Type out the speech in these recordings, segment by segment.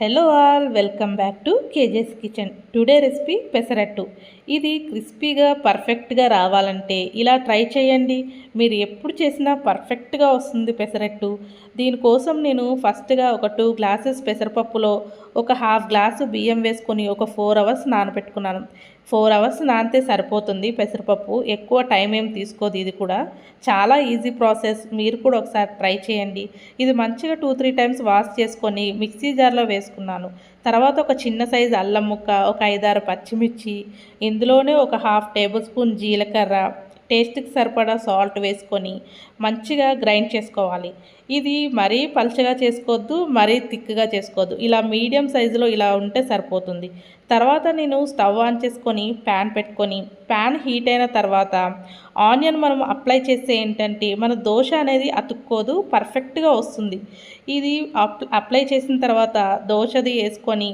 Hello all welcome back to kgs kitchen today recipe pesarattu. ఇది క్రిస్పీగా పర్ఫెక్ట్గా రావాలంటే ఇలా ట్రై చేయండి. మీరు ఎప్పుడు చేసినా పర్ఫెక్ట్గా వస్తుంది పెసరట్టు. దీనికోసం నేను ఫస్ట్గా ఒక టూ గ్లాసెస్ పెసరపప్పులో ఒక హాఫ్ గ్లాసు బియ్యం వేసుకొని ఒక ఫోర్ అవర్స్ నానబెట్టుకున్నాను. ఫోర్ అవర్స్ నానితే సరిపోతుంది పెసరపప్పు. ఎక్కువ టైం ఏం తీసుకోదు ఇది కూడా. చాలా ఈజీ ప్రాసెస్ మీరు కూడా ఒకసారి ట్రై చేయండి. ఇది మంచిగా టూ త్రీ టైమ్స్ వాష్ చేసుకొని మిక్సీ జార్లో వేసుకొని వేసుకున్నాను తర్వాత ఒక చిన్న సైజు అల్లం ముక్క ఒక ఐదారు పచ్చిమిర్చి ఇందులోనే ఒక హాఫ్ టేబుల్ స్పూన్ జీలకర్ర టేస్ట్కి సరిపడా సాల్ట్ వేసుకొని మంచిగా గ్రైండ్ చేసుకోవాలి. ఇది మరీ పల్చగా చేసుకోవద్దు మరీ థిక్గా చేసుకోవద్దు. ఇలా మీడియం సైజులో ఇలా ఉంటే సరిపోతుంది. తర్వాత నేను స్టవ్ ఆన్ చేసుకొని ప్యాన్ పెట్టుకొని ప్యాన్ హీట్ అయిన తర్వాత ఆనియన్ మనం అప్లై చేస్తే ఏంటంటే మన దోశ అనేది అతుక్కోదు పర్ఫెక్ట్గా వస్తుంది. ఇది అప్లై చేసిన తర్వాత దోశది వేసుకొని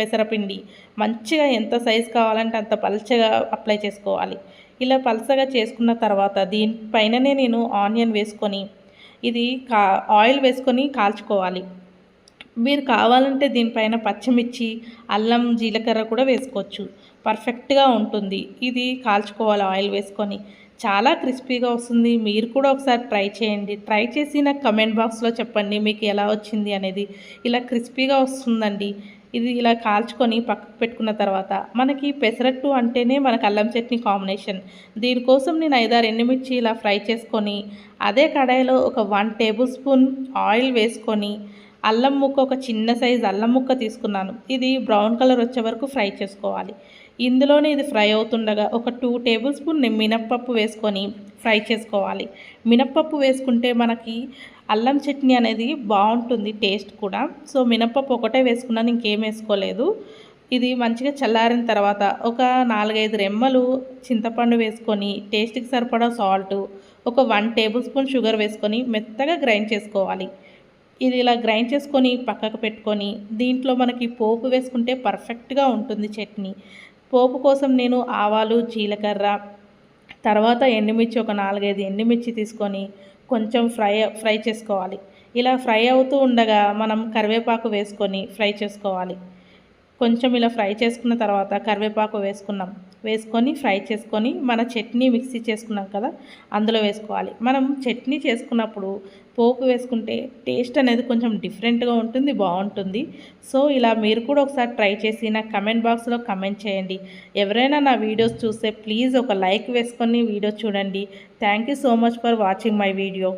పెసరపిండి. మంచిగా ఎంత సైజ్ కావాలంటే అంత పల్చగా అప్లై చేసుకోవాలి. ఇలా పలసగా చేసుకున్న తర్వాత దీనిపైననే నేను ఆనియన్ వేసుకొని ఇది కా ఆయిల్ వేసుకొని కాల్చుకోవాలి. మీరు కావాలంటే దీనిపైన పచ్చిమిర్చి అల్లం జీలకర్ర కూడా వేసుకోవచ్చు. పర్ఫెక్ట్గా ఉంటుంది. ఇది కాల్చుకోవాలి ఆయిల్ వేసుకొని. చాలా క్రిస్పీగా వస్తుంది. మీరు కూడా ఒకసారి ట్రై చేయండి. ట్రై చేసి నాకు కమెంట్ బాక్స్లో చెప్పండి మీకు ఎలా వచ్చింది అనేది. ఇలా క్రిస్పీగా వస్తుందండి. ఇది ఇలా కాల్చుకొని పక్కకు పెట్టుకున్న తర్వాత మనకి పెసరట్టు అంటేనే మనకు అల్లం చట్నీ కాంబినేషన్ దీనికోసం నేను ఐదారు ఎండుమిర్చి ఇలా ఫ్రై చేసుకొని అదే కడాయిలో ఒక వన్ టేబుల్ స్పూన్ ఆయిల్ వేసుకొని అల్లం ముక్క ఒక చిన్న సైజు అల్లం ముక్క తీసుకున్నాను. ఇది బ్రౌన్ కలర్ వచ్చే వరకు ఫ్రై చేసుకోవాలి. ఇందులోనే ఇది ఫ్రై అవుతుండగా ఒక టూ టేబుల్ స్పూన్ మినప్పప్పు వేసుకొని ఫ్రై చేసుకోవాలి. మినప్పప్పు వేసుకుంటే మనకి అల్లం చట్నీ అనేది బాగుంటుంది టేస్ట్ కూడా. సో మినప్పప్పు ఒకటే వేసుకున్నాను ఇంకేం వేసుకోలేదు. ఇది మంచిగా చల్లారిన తర్వాత ఒక నాలుగైదు రెమ్మలు చింతపండు వేసుకొని టేస్ట్కి సరిపడా సాల్ట్ ఒక వన్ టేబుల్ స్పూన్ షుగర్ వేసుకొని మెత్తగా గ్రైండ్ చేసుకోవాలి. ఇది ఇలా గ్రైండ్ చేసుకొని పక్కకు పెట్టుకొని దీంట్లో మనకి పోపు వేసుకుంటే పర్ఫెక్ట్గా ఉంటుంది చట్నీ. పోపు కోసం నేను ఆవాలు జీలకర్ర తర్వాత ఎండుమిర్చి ఒక నాలుగైదు ఎండుమిర్చి తీసుకొని కొంచెం ఫ్రై ఫ్రై చేసుకోవాలి. ఇలా ఫ్రై అవుతూ ఉండగా మనం కరివేపాకు వేసుకొని ఫ్రై చేసుకోవాలి. కొంచెం ఇలా ఫ్రై చేసుకున్న తర్వాత కరివేపాకు వేసుకున్నాం. వేసుకొని ఫ్రై చేసుకొని మన చట్నీ మిక్సీ చేసుకున్నాం కదా అందులో వేసుకోవాలి. మనం చట్నీ చేసుకున్నప్పుడు పోపు వేసుకుంటే టేస్ట్ అనేది కొంచెం డిఫరెంట్గా ఉంటుంది బాగుంటుంది. సో ఇలా మీరు కూడా ఒకసారి ట్రై చేసి నా కమెంట్ బాక్స్లో కమెంట్ చేయండి. ఎవరైనా నా వీడియోస్ చూస్తే ప్లీజ్ ఒక లైక్ వేసుకొని వీడియో చూడండి. Thank you so much for watching my video.